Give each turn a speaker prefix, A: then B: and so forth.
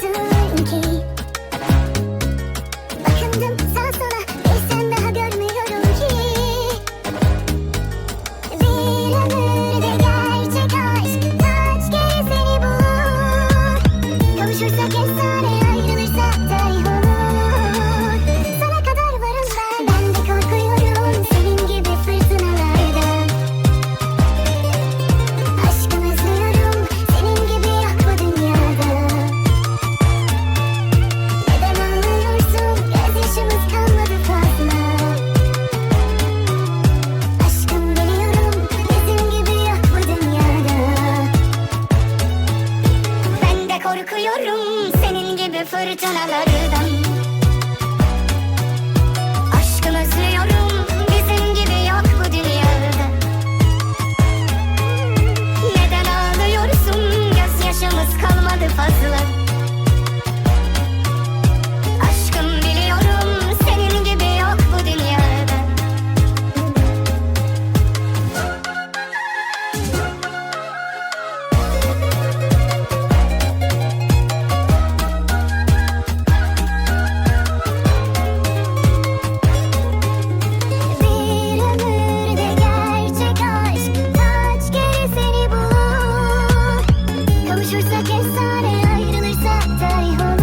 A: to
B: korkuyorum senin gibi fırtınalardan
A: 햇살에 아이른을 싹 다리 홀